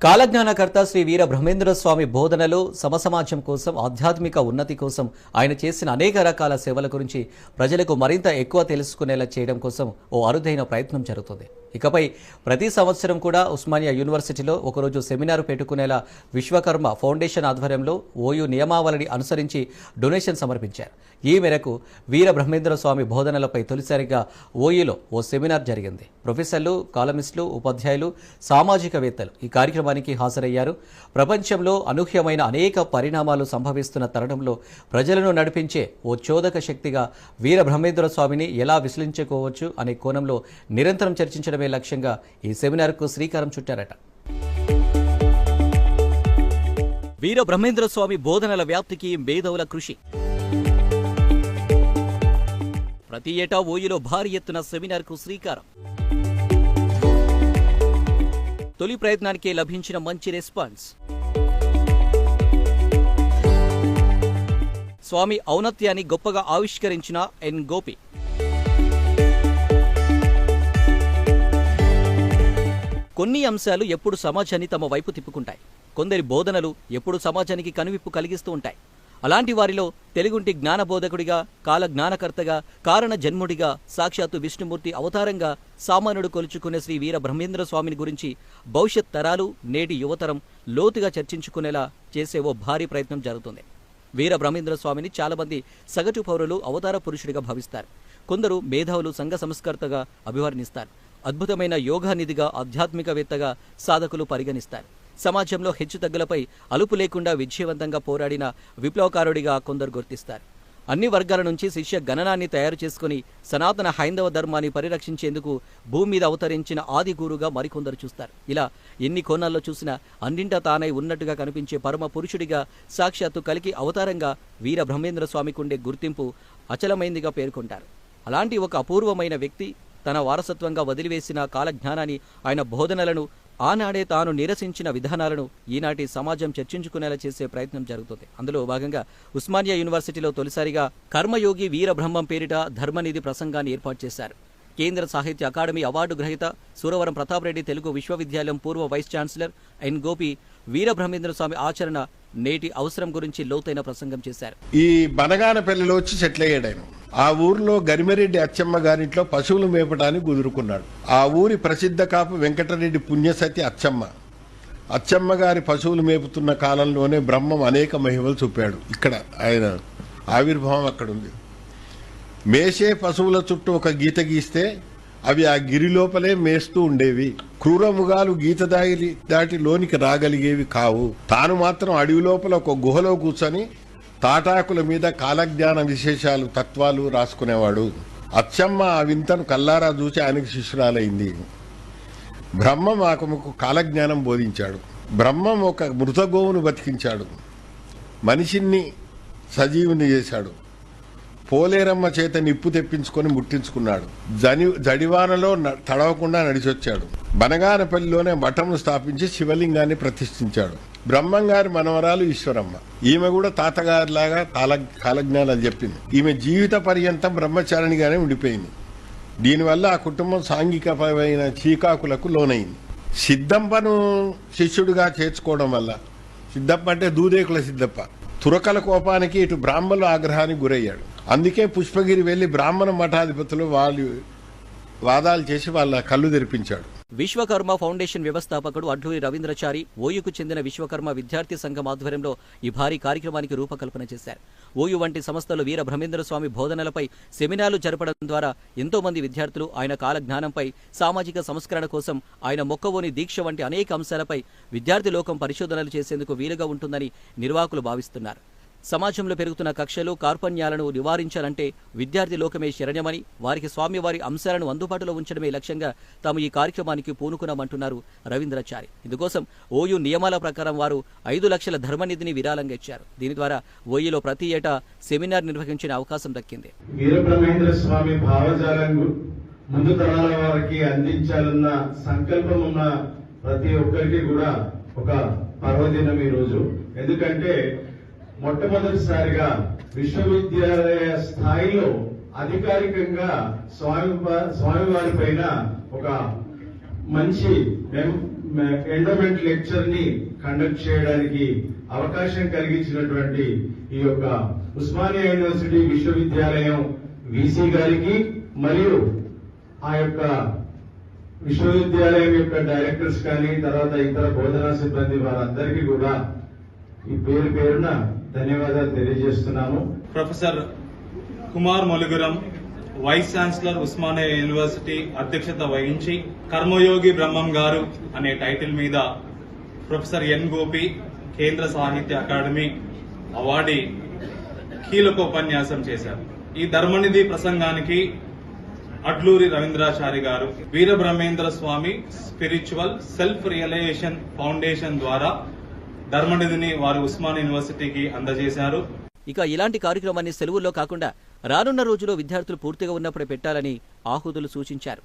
కాలజ్ఞానకర్త శ్రీ వీర బ్రహ్మేంద్ర స్వామి బోధనలు సమసమాజం కోసం ఆధ్యాత్మిక ఉన్నతి కోసం ఆయన చేసిన అనేక రకాల సేవల గురించి ప్రజలకు మరింత ఎక్కువ తెలుసుకునేలా చేయడం కోసం ఓ అరుదైన ప్రయత్నం జరుగుతుంది. ఇకపై ప్రతి సంవత్సరం కూడా ఉస్మానియా యూనివర్సిటీలో ఒకరోజు సెమినార్ పెట్టుకునేలా విశ్వకర్మ ఫౌండేషన్ ఆధ్వర్యంలో ఓయూ నియమావళిని అనుసరించి డొనేషన్ సమర్పించారు. ఈ మేరకు వీర బ్రహ్మేంద్ర స్వామి బోధనలపై తొలిసారిగా ఓయూలో ఓ సెమినార్ జరిగింది. ప్రొఫెసర్లు కాలమిస్టులు ఉపాధ్యాయులు సామాజికవేత్తలు ఈ కార్యక్రమానికి హాజరయ్యారు. ప్రపంచంలో అనూహ్యమైన అనేక పరిణామాలు సంభవిస్తున్న తరుణంలో ప్రజలను నడిపించే ఓ చోదక శక్తిగా వీర బ్రహ్మేంద్ర స్వామిని ఎలా విశ్లించుకోవచ్చు అనే కోణంలో నిరంతరం చర్చించడం చర్చించడమే లక్ష్యంగా ఈ సెమినార్కు శ్రీకారం చుట్టారట. వీర బ్రహ్మేంద్ర స్వామి బోధనల వ్యాప్తికి మేధవుల కృషి. ప్రతి ఏటా ఓయిలో భారీ ఎత్తున సెమినార్కు శ్రీకారం. తొలి ప్రయత్నానికే లభించిన మంచి రెస్పాన్స్. స్వామి ఔన్నత్యాన్ని గొప్పగా ఆవిష్కరించిన ఎన్ గోపి. కొన్ని అంశాలు ఎప్పుడు సమాజాన్ని తమ వైపు తిప్పుకుంటాయి. కొందరి బోధనలు ఎప్పుడు సమాజానికి కనువిప్పు కలిగిస్తూ ఉంటాయి. అలాంటి వారిలో తెలుగుంటి జ్ఞానబోధకుడిగా కాల జ్ఞానకర్తగా కారణ జన్ముడిగా సాక్షాత్తు విష్ణుమూర్తి అవతారంగా సామాన్యుడు కొలుచుకునే శ్రీ వీర బ్రహ్మేంద్ర స్వామిని గురించి భవిష్యత్ తరాలు నేటి యువతరం లోతుగా చర్చించుకునేలా చేసే ఓ భారీ ప్రయత్నం జరుగుతుంది. వీర బ్రహ్మేంద్ర స్వామిని చాలామంది సగటు పౌరులు అవతార పురుషుడిగా భావిస్తారు. కొందరు మేధావులు సంఘ సంస్కర్తగా అభివర్ణిస్తారు. అద్భుతమైన యోగానిధిగా ఆధ్యాత్మికవేత్తగా సాధకులు పరిగణిస్తారు. సమాజంలో హెచ్చుతగ్గులపై అలుపు లేకుండా విజయవంతంగా పోరాడిన విప్లవకారుడిగా కొందరు గుర్తిస్తారు. అన్ని వర్గాల నుంచి శిష్య గణనాన్ని తయారు చేసుకుని సనాతన హైందవ ధర్మాన్ని పరిరక్షించేందుకు భూమి మీద అవతరించిన ఆది గురుగా మరికొందరు చూస్తారు. ఇలా ఎన్ని కోణాల్లో చూసినా అన్నింటా తానై ఉన్నట్టుగా కనిపించే పరమ పురుషుడిగా సాక్షాత్తు కలికి అవతారంగా వీర బ్రహ్మేంద్ర స్వామికుండే గుర్తింపు అచలమైందిగా పేర్కొంటారు. అలాంటి ఒక అపూర్వమైన వ్యక్తి తన వారసత్వంగా వదిలివేసిన కాలజ్ఞానాన్ని ఆయన బోధనలను ఆనాడే తాను నిరసించిన విధానాలను ఈనాటి సమాజం చర్చించుకునేలా చేసే ప్రయత్నం జరుగుతుంది. అందులో భాగంగా ఉస్మానియా యూనివర్సిటీలో తొలిసారిగా కర్మయోగి వీరబ్రహ్మం పేరిట ధర్మనిధి ప్రసంగాన్ని ఏర్పాటు చేశారు. కేంద్ర సాహిత్య అకాడమీ అవార్డు గ్రహీత సూరవరం ప్రతాప్ రెడ్డి తెలుగు విశ్వవిద్యాలయం పూర్వ vice chancellor N Gopi Veerabrahmendra Swami ఆచరణ నేటి అవసరం గురించి లోతైన ప్రసంగం చేశారు. ఈ బనగానపల్లిలో వచ్చి సెటిల్ అయ్యాడు ఆయన. ఆ ఊరిలో గరిమిరెడ్డి అచ్చమ్మ గారింట్లో పశువులు మేపడానికి కుదురుకున్నాడు. ఆ ఊరి ప్రసిద్ధ కాపు వెంకటరెడ్డి పుణ్యసతి అచ్చమ్మ. అచ్చమ్మ గారి పశువులు మేపుతున్న కాలంలోనే బ్రహ్మం అనేక మహిమలు చూపాడు. ఇక్కడ ఆయన ఆవిర్భావం అక్కడ ఉంది మేసే పశువుల చుట్టూ ఒక గీత గీస్తే అవి ఆ గిరి లోపలే మేస్తూ ఉండేవి. క్రూరముగాలు గీత దాగి దాటి లోనికి రాగలిగేవి కావు. తాను మాత్రం అడవి లోపల ఒక గుహలో కూర్చొని తాటాకుల మీద కాలజ్ఞాన విశేషాలు తత్వాలు రాసుకునేవాడు. అచ్చమ్మ ఆ వింతను కల్లారా చూసి ఆయనకు శిష్యురాలైంది. బ్రహ్మం ఆకముకు కాలజ్ఞానం బోధించాడు. బ్రహ్మం ఒక మృతగోవును బతికించాడు. మనిషిని సజీవుని చేశాడు. పోలేరమ్మ చేత నిప్పు తెప్పించుకొని ముట్టించుకున్నాడు. జని జడివానలో న- తడవకుండా నడిచొచ్చాడు. బనగానపల్లిలోనే మఠమును స్థాపించి శివలింగాన్ని ప్రతిష్ఠించాడు. బ్రహ్మంగారి మనవరాలు ఈశ్వరమ్మ. ఈమె కూడా తాతగారిలాగా కాల కాలజ్ఞానాలు చెప్పింది. ఈమె జీవిత పర్యంతం బ్రహ్మచారిణిగానే ఉండిపోయింది. దీనివల్ల ఆ కుటుంబం సాంఘికపరమైన చీకాకులకు లోనైంది. సిద్ధంపను శిష్యుడిగా చేర్చుకోవడం వల్ల సిద్ధప్ప అంటే దూదేకుల సిద్ధప్ప. తురకల కోపానికి ఇటు బ్రాహ్మణుల ఆగ్రహానికి గురయ్యాడు. అందుకే పుష్పగిరి వెళ్ళి బ్రాహ్మణ మఠాధిపతులు వాళ్ళు వాదాలు చేసి వాళ్ళ కళ్ళు తెరిపించాడు. విశ్వకర్మ ఫౌండేషన్ వ్యవస్థాపకుడు అడ్లూరి రవీంద్రచారి ఓయుకు చెందిన విశ్వకర్మ విద్యార్థి సంఘం ఆధ్వర్యంలో ఈ భారీ కార్యక్రమానికి రూపకల్పన చేశారు. ఓయు వంటి సంస్థలు వీర బ్రహ్మేంద్ర స్వామి బోధనలపై సెమినార్లు జరపడం ద్వారా ఎంతో మంది విద్యార్థులు ఆయన కాల జ్ఞానంపై సామాజిక సంస్కరణ కోసం ఆయన మొక్కవోని దీక్ష వంటి అనేక అంశాలపై విద్యార్థి లోకం పరిశోధనలు చేసేందుకు వీలుగా ఉంటుందని నిర్వాహకులు భావిస్తున్నారు. సమాజంలో పెరుగుతున్న కక్షలు కార్పణ్యాలను నివారించాలంటే విద్యార్థి లోకమే శరణ్యమని వారికి స్వామివారి అంశాలను అందుబాటులో ఉంచడమే లక్ష్యంగా తాము ఈ కార్యక్రమానికి పూనుకున్నామంటున్నారు రవీంద్రచారి. ఇందుకోసం ఓయూ నియమాల ప్రకారం వారు ఐదు లక్షల ధర్మనిధిని విరాళంగా ఇచ్చారు. దీని ద్వారా ఓయూలో ప్రతి ఏటా సెమినార్ నిర్వహించిన అవకాశం దక్కింది. వీరబ్రహ్మేంద్ర స్వామి భావజాలను ముందు తరాల వారికి అందించాలన్న సంకల్పం ఉన్న ప్రతి ఒక్కరికి కూడా ఒక పర్వదినం ఈ రోజు ఎందుకంటే మొట్టమొదటిసారిగా విశ్వవిద్యాలయ స్థాయిలో అధికారికంగా స్వామి స్వామివారి పైన ఒక మంచి ఎండోమెంట్ లెక్చర్ని కండక్ట్ చేయడానికి అవకాశం కలిగించినటువంటి ఈ యొక్క ఉస్మానియా యూనివర్సిటీ విశ్వవిద్యాలయం విసి గారికి మరియు ఆ యొక్క విశ్వవిద్యాలయం యొక్క డైరెక్టర్స్ కానీ తర్వాత ఇతర బోధనా సిబ్బంది వారందరికీ కూడా ఈ పేరు పేరున ధన్యవాదాలు తెలియజేస్తున్నాము professor Kumar Molugaram vice chancellor Osmania university అధ్యక్షత వహించి కర్మయోగి బ్రహ్మం గారు అనే టైటిల్ మీద ప్రొఫెసర్ ఎన్ గోపి కేంద్ర సాహిత్య అకాడమీ అవార్డీ కీలకోపన్యాసం చేశారు. ఈ ధర్మనిధి ప్రసంగానికి Adluri Ravindrachari garu Veerabrahmendra Swami spiritual self realization foundation ద్వారా ధర్మనిధిని వారు ఉస్మాన్ యూనివర్సిటీకి అందజేశారు. ఇక ఇలాంటి కార్యక్రమాన్ని సెలవుల్లో కాకుండా రానున్న రోజుల్లో విద్యార్థులు పూర్తిగా ఉన్నప్పుడే పెట్టాలని ఆహుతులు సూచించారు.